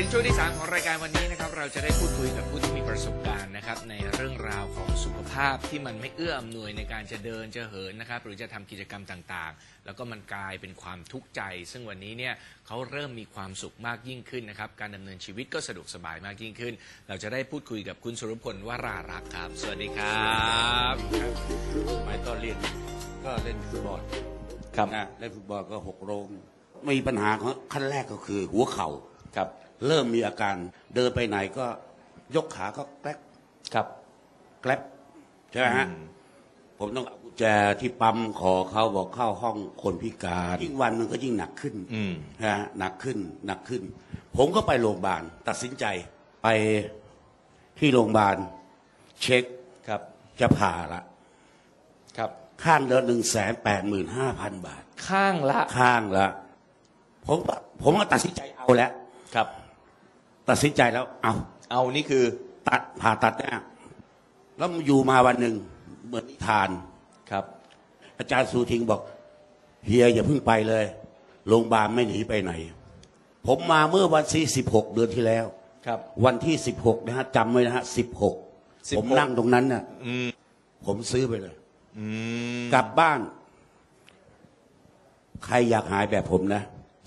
ถึงช่วงที่ 3 ของรายการวันนี้นะครับเราจะได้พูดคุยกับผู้ที่มีประสบการณ์นะครับในเรื่องราวของสุขภาพที่มันไม่เอื้ออำนวยในการจะเดินจะเหินนะครับหรือจะทำกิจกรรมต่างๆ แล้วก็มันกลายเป็นความทุกข์ใจ ซึ่งวันนี้เนี่ยเขาเริ่มมีความสุขมากยิ่งขึ้นนะครับการดำเนินชีวิตก็สะดวกสบายมากยิ่งขึ้น เราจะได้พูดคุยกับคุณสุรพลวรารักษ์ครับ สวัสดีครับสมัยตอนเรียนก็เล่นฟุตบอลครับ นะเล่นฟุตบอลก็หกโรงมีปัญหาของขั้นแรกก็คือหัวเข่า ครับ เริ่มมีอาการ เดินไปไหนก็ยกขาก็แกลบครับแกลบใช่ไหมฮะผมต้องเอากุญแจที่ปั๊มขอเขาบอกเข้าห้องคนพิการยิ่งวันมันก็ยิ่งหนักขึ้นอืมนะฮะหนักขึ้นหนักขึ้น ผมก็ไปโรงพยาบาลตัดสินใจไปที่โรงพยาบาล เช็คครับ จะผ่าละครับข้างเดือนหนึ่งแสนแปดหมื่นห้าพันบาท ข้างละ ข้างละ ผมก็ผมก็ตัดสินใจเอาแล้วครับ ตัดสินใจแล้ว เอาเอานี่คือตัดผ่าตัดเนี่ยแล้วอยู่มาวันหนึ่งเหมือนนิทานครับ อาจารย์สูทิงบอกเฮียอย่าเพิ่งไปเลยโรงพยาบาลไม่หนีไปไหน ผมมาเมื่อวันที่สิบหกเดือนที่แล้ว ครับ วันที่สิบหกนะฮะจำไว้นะฮะสิบหก16ผมนั่งตรงนั้นน่ะอืมผมซื้อไปเลยอืมกลับบ้าน ใครอยากหายแบบผมนะ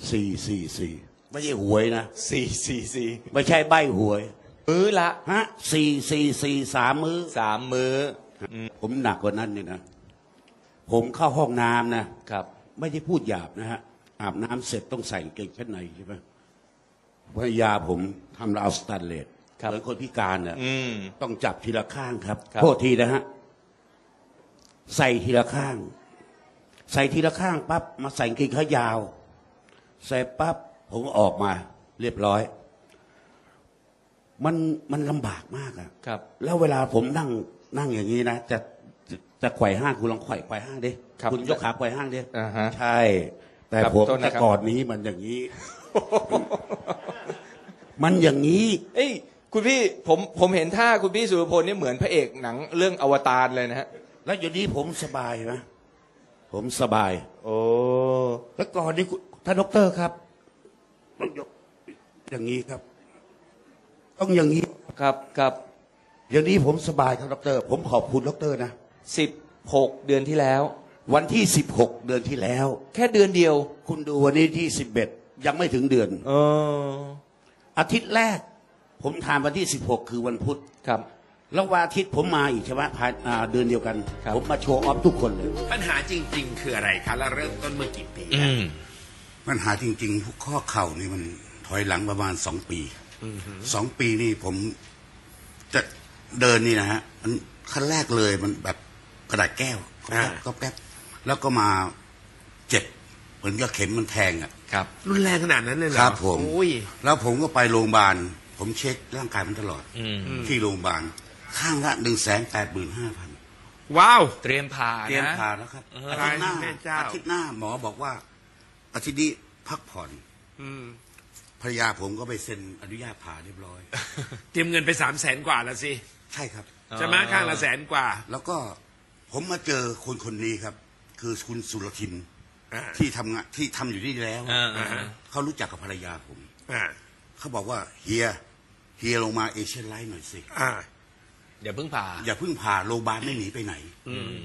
สี่สี่สี่ ไม่ใช่หวยนะสี่สี่สี่ไม่ใช่ใบหวย มื้อละฮะสี่สี่สี่สามมื้อ สามมื้อผมหนักกว่านั้นเนี่ยนะผมเข้าห้องน้ำนะครับ ไม่ได้พูดหยาบนะฮะอาบน้ำเสร็จต้องใส่กางเกงชั้นในใช่ไหมภรรยาผมทำราวสแตนเลสครับ เหมือนคนพิการน่ะ อืม ต้องจับทีละข้างครับครับ โทษทีนะฮะ ใส่ทีละข้าง ใส่ทีละข้างปั๊บมาใส่กางเกงขายาว ใส่ปั๊บ ผมก็ออกมาเรียบร้อย มันมันลำบากมากอะครับ แล้วเวลาผมนั่งนั่งอย่างนี้นะจะจะจะไขว่ห้างคุณลองไขว่ไขว่ห้างดิครับณยกขาไขว่ห้างดิอ่าฮะใช่ แต่ครับผมโทษนะครับแต่ก่อนนี้มันอย่างนี้ มันอย่างนี้ เอ้ยคุณพี่ผมผมเห็นท่าคุณพี่สุรพลนี่เหมือนพระเอกหนังเรื่องอวตารเลยนะฮะแล้วอยู่นี้ผมสบายนะผมสบาย โอ้แล้วก่อนนี้คุณท่านดอกเตอรครับ ต้องยกอย่างนี้ครับ ต้องอย่างนี้ครับครับอย่างนี้ผมสบายครับดอกเตอรผมขอบคุณดอกเตอรนะ สิบหกเดือนที่แล้ว วันที่สิบหกเดือนที่แล้ว แค่เดือนเดียว คุณดูวันนี้ที่สิบเอ็ดยังไม่ถึงเดือน เออ อาทิตย์แรก ผมทานวันที่สิบหกคือวันพุธครับ แล้ววันอาทิตย์ผมมาอีกใช่ไหมภายอ่าเดือนเดียวกัน ครับ ผมมาโชว์ออฟทุกคนเลย ปัญหาจริง ๆ คืออะไรคะ แล้วเริ่มต้นเมื่อกี่ปีอืม ปัญหาจริงๆพวกข้อเข่านี่มันถอยหลังประมาณสองปีสองปีนี่ผมจะเดินนี่นะฮะมันขั้นแรกเลยมันแบบกระดาษแก้วก็แป๊บก็แป๊บแล้วก็มาเจ็บเหมือนกับเข็มมันแทงอะครับ รุนแรงขนาดนั้นเลยเหรอครับ ผมโอ้ยแล้วผมก็ไปโรงพยาบาลผมเช็คร่างกายมันตลอดอืมที่โรงพยาบาลข้างละหนึ่งแสนแปดหมื่นห้าพันว้าว เตรียมผ่าเตรียมนะผ่าแล้วครับเอออาทิตย์หน้าแม่เจ้าอาทิตย์หน้าหมอบอกว่า อาทิตย์นี้พักผ่อนอืมภรรยาผมก็ไปเซ็นอนุญาตผ่าเรียบร้อย เตรียมเงินไปสามแสนกว่าแล้วสิ ใช่ครับอ๋อใช่ไหมข้างละแสนกว่า แล้วก็ผมมาเจอคนคนนี้ครับ คือคุณสุรทินอ่าที่ทำงานที่ทำอยู่ที่นี่แล้วอ่าอ่าอ่าเขารู้จักกับภรรยาผมอ่าเขาบอกว่าเฮียเฮียลงมาเอเชียนไลน์หน่อยสิอ่าเดี๋ยวเพิ่งผ่า อย่าเพิ่งผ่าโรงพยาบาลไม่หนีไปไหนอืม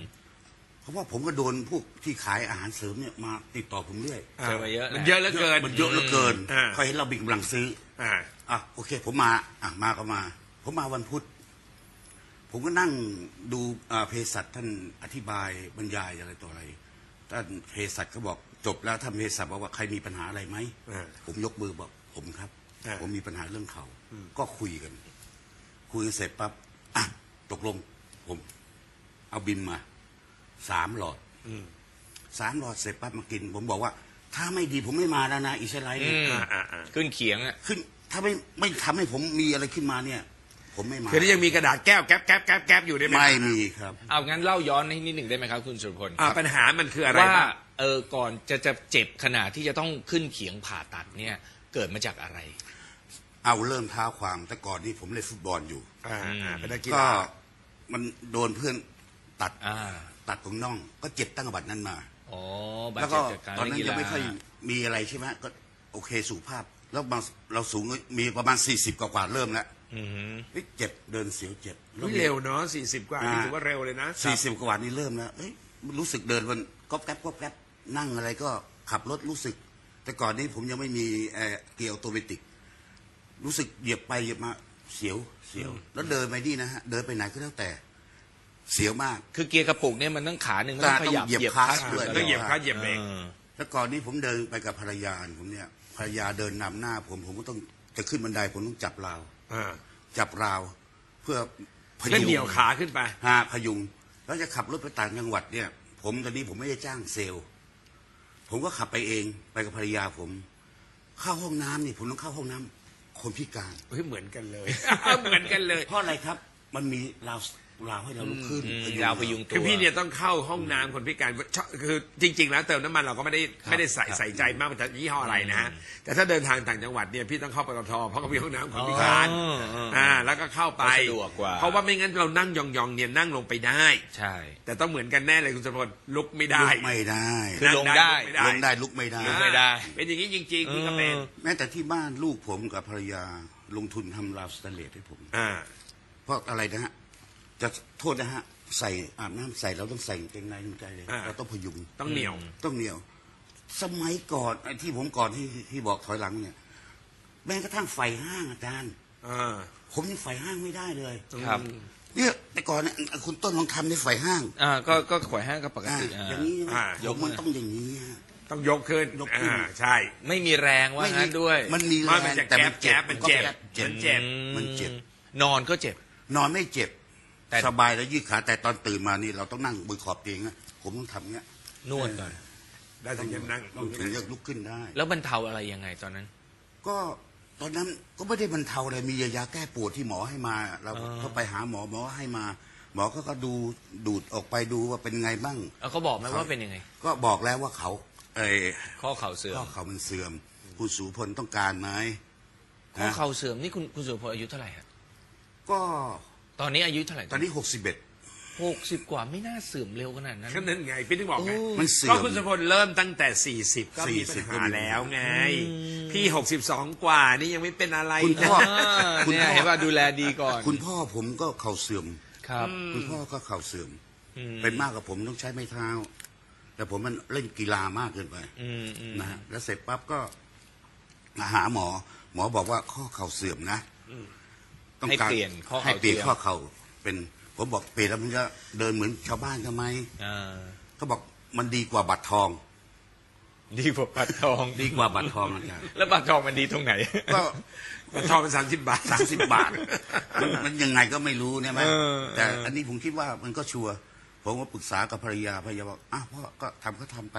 เพราะว่าผมก็โดนพวกที่ขายอาหารเสริมเนี่ยมาติดต่อผมเรื่อยเจอมาเยอะแหละ มันเยอะเหลือเกินมันเยอะเหลือเกินอ่าเขาเห็นเราบิกกำลังซื้อ อ่า อะโอเค ผมมา อะมาก็มา ผมมาวันพุธ ผมก็นั่งดูอ่าเภสัชท่านอธิบายบรรยายอะไรต่ออะไรท่านเภสัชก็บอกจบแล้วท่านเภสัชบอกว่าใครมีปัญหาอะไรไหมอ่าผมยกมือบอกผมครับอ่าผมมีปัญหาเรื่องเขาก็คุยกัน คุยกันเสร็จปั๊บอะตกลง ผม เอาบินมา สามหลอดอืมสามหลอดเสร็จปั๊บมากิน ผมบอกว่า ถ้าไม่ดีผมไม่มาแล้วนะอิสราเอลเนี่ยอืมอ่าอ่าอ่าขึ้นเขียงอะขึ้นถ้าไม่ไม่ทำให้ผมมีอะไรขึ้นมาเนี่ย ผมไม่มาคือที่ยังมีกระดาษแก้วแก๊บแก๊บแก๊บแก๊บอยู่ได้ไหมไม่มีครับ เอางั้นเล่าย้อนให้นิดหนึ่งได้ไหมครับ คุณสุรพลอ่าปัญหามันคืออะไรว่าบ้างเออก่อนจะจะเจ็บขนาดที่จะต้องขึ้นเขียงผ่าตัดเนี่ย เกิดมาจากอะไร เอาเริ่มเท้าความแต่ก่อนนี้ผมเล่นฟุตบอลอยู่อ่าอ่าเป็นนักกีก็ฬามันโดนเพื่อนตัดอ่า ตัดตรงน่องก็เจ็บตั้งแต่บัดนั้นมาอ๋อบาดแล้วเจ็ก็บจากการตอนเล่นนั้นกียังฬาไม่ค่อยมีอะไรใช่ไหมก็โอเคสุขภาพ แล้วบางเราสูงมีประมาณสี่สิบกว่าๆเริ่มแล้วอืมเฮ้ยเจ็บเดินเสียวเจ็บ อุ๊ยเร็วเนาะสี่สิบกว่านี่ถือว่าเร็วเลยนะ สี่สิบกว่านี่เริ่มแล้วเอ้ยรู้สึกเดินมันก๊อบแก๊บก๊อบแก๊บนั่งอะไรก็ขับรถรู้สึก แต่ก่อนนี้ผมยังไม่มีเอ่อเกียร์ออโตเมติก รู้สึกเหยียบไปเหยียบมาเสียวเสียว แล้วเดินไปนี่นะฮะ เดินไปไหนก็แล้วแต่ เสียวมาก คือเกียร์กระปุกเนี่ยมันต้องขาหนึ่งมันต้องขยับต้องเหยียบคลัตชคลัตช์ด้วย ต้องเหยียบคลัตช์เหยียบเบรกออแล้วก่อนนี้ผมเดินไปกับภรรยาผมเนี่ยภรรยาเดินนำหน้า ผมผมก็ต้องจะขึ้นบันไดผมต้องจับราว อ่าจับราว เพื่อพแล้วยุงเหนียวขาขึ้นไป ฮะพยุง แล้วจะขับรถไปต่างจังหวัดเนี่ย ผมตอนนี้ผมไม่ได้จ้างเซลล์ ผมก็ขับไปเองไปกับภรรยาผม เข้าห้องน้ำนี่ผมต้องเข้าห้องน้ำคนพิการ เฮ้ยเหมือนกันเลย เหมือนกันเลย เพราะอะไรครับ มันมีราว ราวให้เราลุกขึ้นอืมพยุงยาวพยุงตัว คือพี่เนี่ยต้องเข้าห้องน้ำคนพิการชอบคือจริง ๆ แล้วเติมน้ำมันเราก็ไม่ได้ไม่ได้ใส่ครับใส่ใจมากว่าจะยี่ห้ออะไรนะฮะแต่ถ้าเดินทางต่างจังหวัดเนี่ยพี่ต้องเข้าปตทเพราะเขามีห้องน้ำคนพิการอ๋ออ๋ออ่าแล้วก็เข้าไปก็สะดวกกว่า เพราะว่าไม่งั้นเรานั่งยองๆเนี่ยนั่งลงไปได้ ใช่ แต่ต้องเหมือนกันแน่เลยคุณสมพลลุกไม่ได้ ลุกไม่ได้คือลงได้ลงได้ลุกไม่ได้ ลุกไม่ได้เป็นอย่างนี้จริงๆพี่ก็เป็นเออ แม้แต่ที่บ้านลูกผมกับภรรยาลงทุนทำราวสแตนเลสให้ผม อ่า เพราะอะไรนะฮะ จะโทษนะฮะ ใส่อาบน้ำใส่เราต้องใส่กางเกงในมันใจเลยอ่า เราต้องพยุง ต้องเหนียว ต้องเหนียว สมัยก่อนไอ้ที่ผมก่อนที่ที่บอกถอยหลังเนี่ย แม้กระทั่งไฟห้างอาจารย์ อ่าผมยังไฟห้างไม่ได้เลยครับ เนี่ยแต่ก่อนเนี่ยคุณต้นลองทำในไฟห้างอ่าก็ก็ขวายห้างก็ปกอ่าติอย่างนี้นะอ่าผมมันต้องอย่างนี้ฮะ ต้องยกขึ้นยกขึ้น อ่าใช่ ไม่มีแรงว่างั้นด้วยมันมีแรมันงจะแต่มันเจ็บแก๊บมันเจ็บเจ็บ มันเจ็บ มันเจ็บ นอนก็เจ็บ นอนไม่เจ็บแต่ สบายแล้วยืดขาแต่ตอนตื่นมานี่เราต้องนั่งบนขอบเตียงนะผมต้องทำเงี้ยนวดก่อนได้ถึงจะนั่งต้องถึงจะลุกขึ้นได้ แล้วบรรเทาอะไรยังไงตอนนั้น ก็ตอนนั้นก็ไม่ได้บรรเทาอะไรมียาแก้ปวดที่หมอให้มา เราอ๋อก็ไปหาหมอหมอให้มา หมอก็ก็ดูดูดออกไปดูว่าเป็นไงบ้างเอาเขาบอกไหมว่าเป็นยังไง ก็บอกแล้วว่าเขาเออข้อเข่าเสื่อข้อมเขามันเสื่อม คุณสูพลต้องการไหมข้อเข่าเสื่อมนี่คุณคุณสุรพลอายุเท่าไหร่ฮะก็ ตอนนี้อายุเท่าไหร่ตอนนี้หกสิบเอ็ดหกสิบกว่าไม่น่าเสื่อมเร็วขนาดนั้น ก็นั่นไงพี่ถึงบอกไงโอ้มันเสื่อก็มคุณสมพลเริ่มตั้งแต่ 40 ก็มีปัญ40ก็หามี แล้วไงอืมพี่ 62 กว่านี่ยังไม่เป็นอะไรคุณนะพ่ออ่าคุณเนี่ยพ่อเห็นว่าดูแลดีก่อนคุณพ่อผมก็เข่าเสื่อม ครับ คุณพ่อก็เข่าเสื่อมอืมเป็นมากกว่าผมต้องใช้ไม้เท้า แต่ผมมันเล่นกีฬามากเกินไปอืมอืมนะฮะแล้วเสร็จปั๊บก็มาหาหมอ หมอบอกว่าข้อเข่าเสื่อมนะ ต้องให้การเปลี่ยนข้อให้เข่าเปลี่ยนสื่อมข้อเข่าเป็นผมบอกเปลี่ยนแล้วมันจะเดินเหมือนชาวบ้านทำไมอ่าเขาบอกมันดีกว่าบัตรทอง ดีกว่าบัตรทองดีกว่าบัตรทองอาจารย์ แล้วบัตรทองมันดีตรงไหน ก็ มันทองเป็น30บาท สามสิบบาทมันมันยังไงก็ไม่รู้เนี่ยไหมเออแต่เอออั อันนี้ผมคิดว่ามันก็ชัวร์ผมก็ปรึกษากับภรรยาภรรยาบอกอ้าวพ่อก็ทำก็ทำไป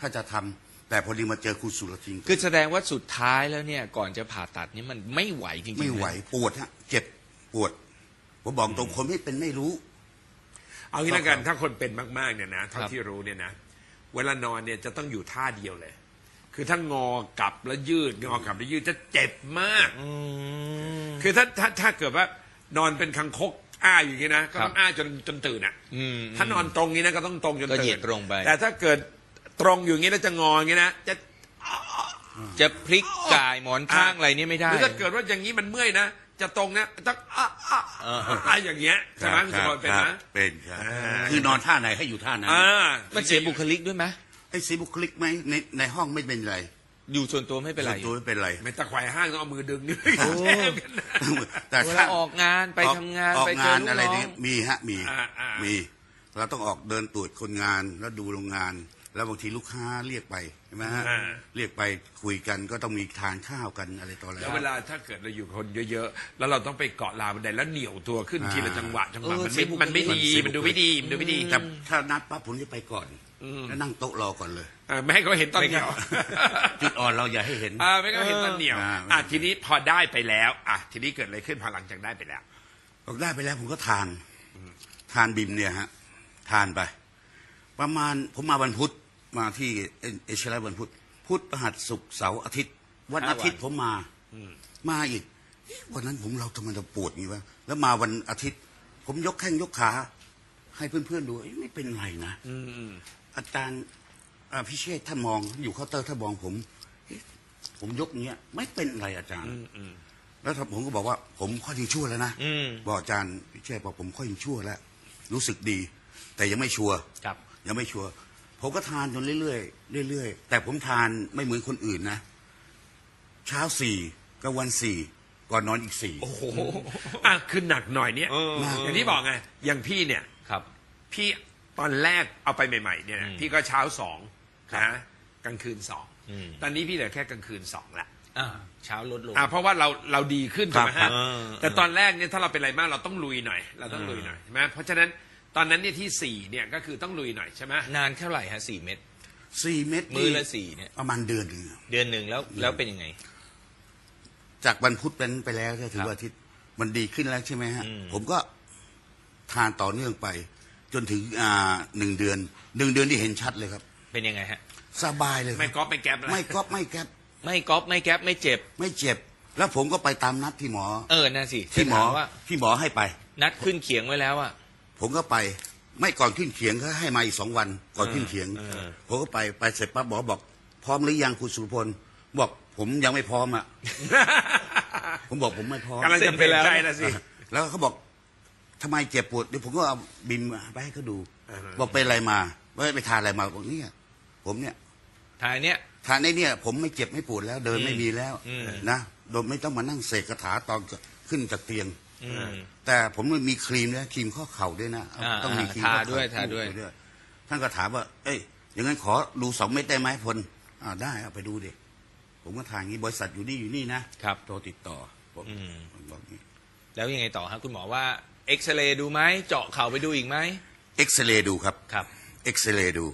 ถ้าจะทำแต่พอดีมาเจอคุณสุรทิงคือแสดงว่าสุดท้ายแล้วเนี่ย ก่อนจะผ่าตัดนี่มันไม่ไหวจริงๆไม่ไหวนะปวดฮะเจ็บ ปวดผมบอกตรงคนไม่เป็นไม่รู้ เอางี้แล้วกันครับถ้าคนเป็นมากๆเนี่ยนะเท่าครับที่รู้เนี่ยนะเวลานอนเนี่ยจะต้องอยู่ท่าเดียวเลย คือถ้างอกลับแล้วยืดงอกลับแล้วยืดจะเจ็บมากอืมคือถ้าถ้าถ้าเกิดว่า นอนเป็นคังคกอ้าอย่างนี้นะก็ต้องครับอ้าจนจนตื่นอะอืมถ้านอนตรงนี้นะก็ต้องตรงจนก็ตื่นเหยียดตรงไป แต่ถ้าเกิดตรงอยู่อย่างนี้แล้วจะงออย่างนี้นะจะจะพลิกกายหมอนข้างอะไรนี่ไม่ได้หรือถ้าเกิดว่าอย่างนี้มันเมื่อยนะ จะตรงนะต้องอ้าอ้าเอออ้าอย่างเงี้ยใช่ไหมคุณสมบัติเป็นคนะรับเป็นครับอ่าคือนอนท่าไหนให้อยู่ท่านั้นอ่ามันเสียบุคลิกด้วยไหมไอ้สีบุคลิกไหมในในห้องไม่เป็นไร อยู่ส่วนตัวไม่เป็นไรส่วตัวไม่เป็นไรไม่ตะไคร่ห้างต้องเอามือดึงนี่โอ้แช่กันนะแต่เวถ้าลาออกงานไปทำงานออกไปเจงาอนลูกอะไรน้อเนี่ยงมีฮะมีอ่าอ่ามีมีเราต้องออกเดินตรวจคนงานแล้วดูโรงงาน แล้วบางทีลูกค้าเรียกไปใช่ไหมฮะอ่า เรียกไปคุยกันก็ต้องมีทานข้าวกันอะไรต่ออะไร แล้วเวลาถ้าเกิดเราอยู่กับคนเยอะๆ แล้วเราต้องไปเกาะราวบันไดแล้วเหนียวตัวขึ้นอ่า ทีละจังหวะจังหวะเออมันเสีไม่ยบุคลิก มันไม่ดีมันเสียมันดูบุคลิกไม่ดีมันดูไม่ดีแต่ถ้านัดปั๊บผมจะไปก่อนอืมแล้วนั่งโต๊ะรอก่อนเลย อ่าไม่ให้เขาเห็นตอนเหนียวจุดอ่อนเราอย่าให้เห็น อ่าไม่ให้เขาเห็นตอนเหนียวอ่า อ่าทีนี้พอได้ไปแล้วอะทีนี้เกิดอะไรขึ้นพอหลังจากได้ไปแล้วบอกได้ไปแล้วผมก็ทาน ทานบิมเนี่ยฮะ ทานไป ประมาณผมมาวันพุธ มาที่เอเอเชียไลท์วันพุธพุธพฤหัสศุกร์เสาร์อาทิตย์ วันห้าวันอาทิตย์ผมมามาอีกเอ๊ะวันนั้นผมเราทำไมเราปวดงี้วะแล้วมาวันอาทิตย์ ผมยกแข้งยกขา ให้เพื่อนๆดูเอ๊ะไม่เป็นไรนะอืมอืมอาจารย์อ่าพิเชษฐ์ท่านมองอยู่เคาน์เตอร์ท่านมองผมเอ๊ะผมยกอย่างเงี้ยไม่เป็นไรอาจารย์แล้วผมก็บอกว่า ผมค่อยยังชั่วแล้วนะอืมบอกอาจารย์พิเชษบอกผมค่อยยังชั่วแล้วรู้สึกดี แต่ยังไม่ชัวร์ครับยังไม่ชัวร์ ผมก็ทานจนเรื่อยๆเรื่อยๆ แต่ผมทานไม่เหมือนคนอื่นนะ เช้าสี่กลางวันสี่ก่อนนอนอีกสี่โอ้โหอะคือหนักหน่อยเนี่ยเออ อย่างที่บอกไงอย่างพี่เนี่ย ครับ พี่ตอนแรกเอาไปใหม่ๆเนี่ยนะอืมพี่ก็เช้าสองนะกลางคืนสองอืม ตอนนี้พี่เหลือแค่กลางคืนสองละอ่าเช้าลดลง อ่าเพราะว่าเราเราดีขึ้นถูกไหมครัฮะบเออ แต่ตอนแรกเนี่ยถ้าเราเป็นอะไรมากเราต้องลุยหน่อย เราต้องลุยหน่อยใช่ไหมเพราะฉะนั้น ตอนนั้นเนี่ยที่สี่เนี่ยก็คือต้องลุยหน่อยใช่ไหมนานเท่าไหร่ฮะสี่เม็ดสี่เม็ดมือนี่ละสี่เนี่ยประมาณเดือนหนึ่งเดือนหนึ่งแล้วแล้วเป็นยังไง จากวันพุธเป็นไปแล้วก็ถืครัอบว่าอาทิตย์มันดีขึ้นแล้วใช่ไหมฮะอืมผมก็ทานต่อเนื่องไป จนถึงอ่าหนึ่งเดือนหนึ่งเดือนที่เห็นชัดเลยครับ เป็นยังไงฮะ สบายเลยครับไม่ก๊อปไม่แก๊ปอะไรไม่ก๊อบไม่แก๊บไม่ก๊อปไม่แก๊ปไม่เจ็บ ไม่เจ็บ แล้วผมก็ไปตามนัดที่หมอ เออนั่นสิที่หมอจะถาว่าที่หมอให้ไป นัดขึ้นเขียงไว้แล้วอะ ผมก็ไปไม่ก่อนขึ้นเขียงเขาให้มาอีกสองวันก่อนขึ้นเขียงเออผมก็ไปไปเสร็จปั๊บหมอบอก พร้อมหรือยังคุณสุรพลบอกผมยังไม่พร้อมอะ ผมบอกผมไม่พร้อมกำลังจะเปลี่ยนใจนะสิแล้วเขาบอกทำไมเจ็บปวดเดี๋ยวผมก็เอาบิมไปให้เขาดูอ่าฮะบอกเป็นอะไรมาว่าไปทานอะไรมาบอกเนี่ยผมเนี่ยทายเนี้ยทานไอ้เนี่ย ผมไม่เจ็บไม่ปวดแล้ว เดินไม่มีแล้วอืมนะโดยไม่ต้องมานั่งเสกคาถาตอนขึ้นจากเตียงอืม แต่ผมมันมีครีมนะครีมข้อเข่าด้วยนะอ่าต้องมีครีมทาข้อเข่ด้วยทาด้วยคู่ไปท่านก็ถามว่า เอ้ยอย่างนั้นขอดูสองเม็ดได้ไหมพลอ่าได้เอาไปดูดิผมก็ทานงี้บริษัทอยู่นี่อยู่นี่นะครับโทรติดต่อบอกอืมบอกนี้แล้วยังไงต่อฮะคุณหมอว่าเอ็กซเรย์ดูไหมเจาะเข่าไปดูอีกไหมเอ็กซเรย์ดูครับครับเอ็กซเรย์ดู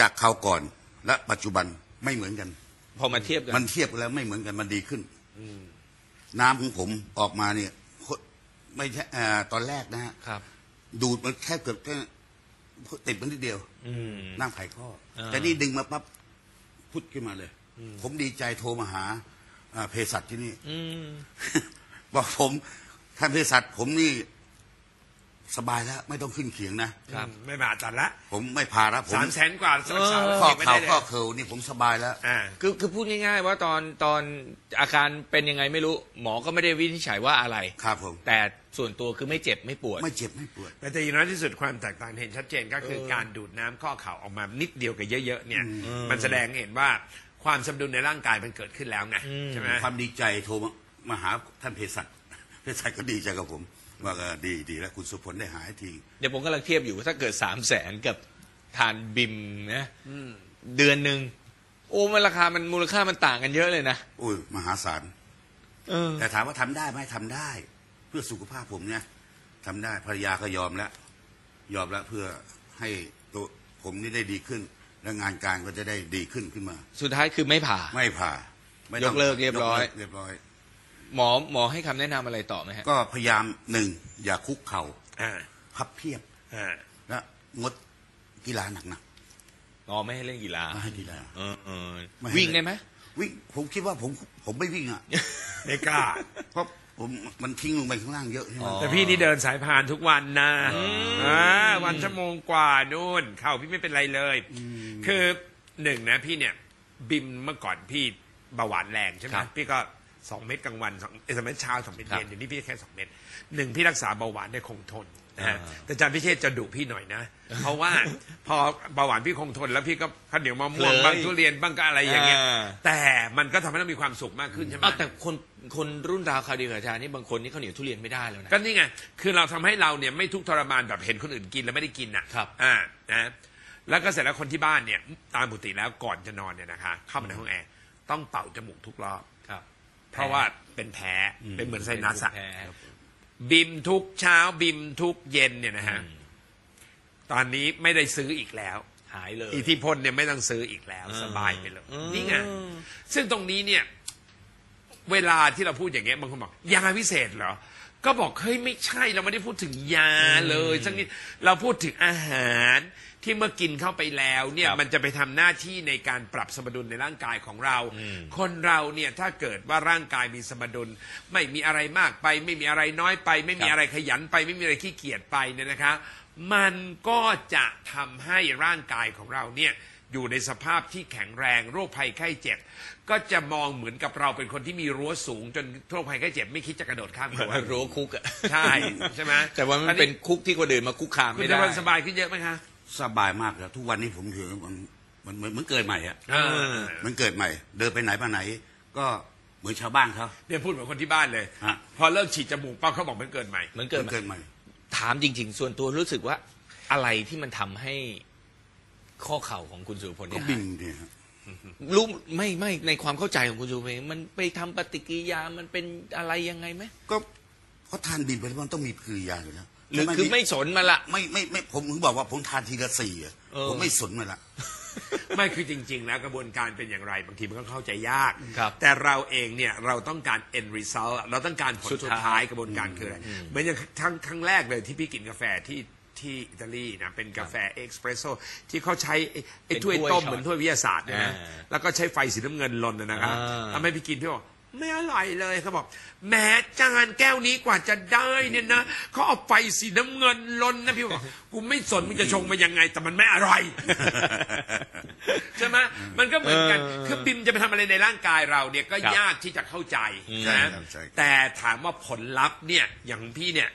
จากคราวก่อนและปัจจุบันไม่เหมือนกัน พอมาเทียบกันมันเทียบกันแล้วไม่เหมือนกันมันดีขึ้น น้ำของผมออกมาเนี่ยโคไม่ใช่อ่าตอนแรกนะฮะครับ ดูดมันแค่เกือบแค่ติดมันนิดเดียว อืม นั่งไขข้อ อ่าแต่นี่ดึงมาปั๊บพุดขึ้นมาเลย ผมดีใจโทรมาหาอ่าเภสัชที่นี่ อืม บอกผมท่านเภสัชผมนี่ สบายแล้วไม่ต้องขึ้นเขียงนะ ครับไม่มาจัดละผมไม่พาแล้วผมสามแสนกว่าสักสามข้อไม่เข่าได้เลยข้อเข่านี่ผมสบายแล้วอ่าคือคือพูดง่าย ๆ ว่าตอนตอนอาการเป็นยังไงไม่รู้ หมอก็ไม่ได้วินิจฉัยว่าอะไรครับผมแต่ส่วนตัวคือไม่เจ็บไม่ปวด ไม่เจ็บไม่ปวด แต่อย่างน้อยที่สุดความแตกต่างเห็นชัดเจนก็คือเออการดูดน้ำข้อเข่าออกมานิดเดียวกับเยอะๆเนี่ย มันแสดงให้เห็นว่าความสมดุลในร่างกายมันเกิดขึ้นแล้วไงใช่ไหมความดีใจโทรมามาหาท่านเภสัชเภสัชก็ดีใจกับผม ว่าเออดีดีแล้วคุณสุพลได้หายที เดี๋ยวผมกำลังเทียบอยู่ถ้าเกิดสามแสนกับทานบิมนะเดือนหนึ่งโอ้มันราคามันมูลค่ามันต่างกันเยอะเลยนะอุ้ยมหาศาลเออแต่ถามว่าทำได้ไหมทำได้ เพื่อสุขภาพผมเนี่ยทำได้ภรรยาก็ยอมแล้ว ยอมแล้วเพื่อให้ตัวผมนี่ได้ดีขึ้น และงานการก็จะได้ดีขึ้นขึ้นมา สุดท้ายคือไม่ผ่า ไม่ผ่าไม่ต้องยกเลิกเรียบร้อยกเลิกเรียบร้อย หมอหมอให้คำแนะนำอะไรต่อไหมฮะก็พยายามหนึ่งอย่าคุกเข่าอ่าพับเพียบอ่าและงดกีฬาหนักหมอไม่ให้เล่นกีฬาๆไม่ให้กีฬา เออเออไม่ให้ วิ่งได้ไหมวิ่งผมคิดว่าผมผมไม่วิ่งอะ ไม่กล้า เพราะผมมันทิ้งลงไปข้างล่างเยอะใช่ไหมอ๋อแต่พี่นี่เดินสายพานทุกวันนะอ่าวันชั่วโมงกว่านู่น เข่าพี่ไม่เป็นไรเลย คือหนึ่งนะพี่เนี่ย บิมเมื่อก่อนพี่เบาหวานแรงใช่ไหมครับพี่ก็ สองเม็ดกลางวันสองเอ้ยสองเม็ดเช้าสองเม็ดครับเย็นเดี๋ยวนี้พี่แค่สองเม็ดหนึ่งพี่รักษาเบาหวานได้คงทนนะฮะอ่าแต่อาจารย์พิเชษจะดุพี่หน่อยนะ เพราะว่าพอเบาหวานพี่คงทนแล้วพี่ก็ข้าวเหนียวมะม่วงเลยบ้างทุเรียนบ้างก็อะไรอย่างเงี้ย อ่า แต่มันก็ทำให้เรามีความสุขมากขึ้นใช่ไหม อ้าวแต่คนคนรุ่นราวคราวเดียวกับอาจารย์นี่บางคนนี่เขาวเหนียวทุเรียนไม่ได้แล้วนะ ก็นี่ไง คือเราทำให้เราเนี่ยไม่ทุกข์ทรมานแบบเห็นคนอื่นกินแล้วไม่ได้กินอะครับอ่า นะ แล้วก็เสร็จแล้วคนที่บ้านเนี่ย ตามปกติแล้วก่อนจะนอนเนี่ยนะคะ เข้ามาในห้องแอร์ต้องเป่าจมูกทุกรอบครับ เพราะว่าเป็นแพ้เป็นเหมือนไซนัสอะแพ้บิมทุกเช้าบิมทุกเย็นเนี่ยนะฮะตอนนี้ไม่ได้ซื้ออีกแล้วหายเลยอิทธิพลเนี่ยไม่ต้องซื้ออีกแล้วอืมสบายไปเลยอืมนี่ไงซึ่งตรงนี้เนี่ย เวลาที่เราพูดอย่างเงี้ยบางคนบอกยาพิเศษเหรอ ก็บอกเฮ้ยไม่ใช่เราไม่ได้พูดถึงยาเลยสักนิดเราพูดถึงอาหาร ที่เมื่อกินเข้าไปแล้วเนี่ยครับมันจะไปทำหน้าที่ในการปรับสมดุลในร่างกายของเรา อืม คนเราเนี่ยถ้าเกิดว่าร่างกายมีสมดุล ไม่มีอะไรมากไป ไม่มีอะไรน้อยไป ไม่มีอะไรขยันไป ไม่มีอะไรขี้เกียจไปเนี่ยนะคะ มันก็จะทำให้ร่างกายของเราเนี่ยอยู่ในสภาพที่แข็งแรงโรคภัยไข้เจ็บ ก็จะมองเหมือนกับเราเป็นคนที่มีรั้วสูง จนโรคภัยไข้เจ็บไม่คิดจะกระโดดข้ามรั้ว รั้วคุกอะใช่ใช่ไหมแต่ว่ามันเป็นคุกที่คนอื่นมาคุกคามคุณไม่จะได้วันสบายขึ้นเยอะไหมคะ สบายมากแล้วทุกวันนี้ผมถือมันมันเหมือนเหมือนเกิดใหม่อะเออ มันเกิดใหม่ เดินไปไหนมาไหน ก็เหมือนชาวบ้านเขา เนี่ยพูดเหมือนคนที่บ้านเลย ฮะ พอเลิกฉีดจมูกปั๊บเขาบอกมันเกิดใหม่ เหมือนเหเกิดมือนเกิดใหม่ ถามจริง ๆ ส่วนตัวรู้สึกว่าอะไรที่มันทำให้ข้อเข่าของคุณสุรพลก็เนี่ยบินเนี่ยฮะ รู้ไม่ไม่ในความเข้าใจของคุณสุรพลมันไปทำปฏิกิริยามันเป็นอะไรยังไงไหมก็เพราะทานบินไปแล้วมันต้องมีกิริยาอยู่แล้ว หรือคือไม่สนมันละ ไม่ไม่ไม่ผมถึงบอกว่าผมทานทีละสี่อะเออ ผมไม่สนมันละ ไม่คือจริงๆแล้วกระบวนการเป็นอย่างไรบางทีมันก็เข้าใจยาก ครับแต่เราเองเนี่ยเราต้องการ end result เราต้องการผลสุสุดดท้ายท้ายกระบวนการคืออะไรเหมือนอย่างครั้งครั้งแรกเลยที่พี่กินกาแฟที่ที่อิตาลีนะเป็นกาแฟเอ็กซ์เพรสโซที่เขาใช้ไอ้ไอ้เป็นถ้วยถ้วยต้มช็อตเหมือนถ้วยวิทยาศาสตร์เนี่ยนะอ่าแล้วก็ใช้ไฟสีน้ำเงินลนนะนะครับอ่า ทำให้พี่กินพี่บอก ไม่อร่อยเลยเขาบอกแหม้จานแก้วนี้กว่าจะได้เนี่ยนะเขาเอาไฟสีน้ำเงินลนนะพี่บอกกูไม่สนมึงจะชงมายังไง แต่มันไม่อร่อยใช่ไหมมันก็เหมือนกันเออคือบิมจะไปทำอะไรในร่างกายเราเนี่ยก็ครับยากที่จะเข้าใจใช่นะครับใช่แต่ถามว่าผลลัพธ์เนี่ยอย่างของพี่เนี่ย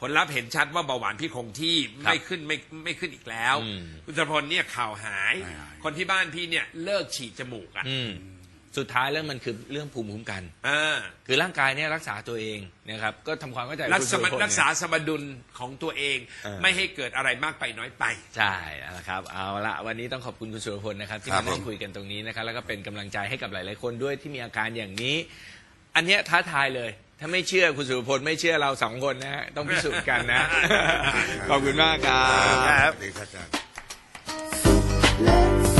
ผลลัพธ์เห็นชัดว่าเบาหวานพี่คงที่ครับไม่ขึ้นไม่ไม่ขึ้นอีกแล้วอืมคุณจรพลเนี่ยข่าวหายหายหาย คนที่บ้านพี่เนี่ยเลิกฉีดจมูกอะอืม สุดท้ายแล้วมันคือเรื่องภูมิคุ้มกันเออคือร่างกายเนี่ยรักษาตัวเองนะครับ ก็ทำความเข้าใจรักคุณษาสุรพลรักษาเนี่ยสมดุลของตัวเอง เออ ไม่ให้เกิดอะไรมากไปน้อยไป ใช่นะครับ เอาละวันนี้ต้องขอบคุณคุณสุรพลนะครับ ที่ครัมาบนั่งผมคุยกันตรงนี้นะครับ แล้วก็เป็นกำลังใจให้กับหลาย ๆ คนด้วยที่มีอาการอย่างนี้ อันเนี้ยท้าทายเลย ถ้าไม่เชื่อคุณสุรพลไม่เชื่อเราสองคนนะฮะต้องพิสูจน์กันนะ ขอบคุณมากครับ สวัสดีครับอาจารย์ Let's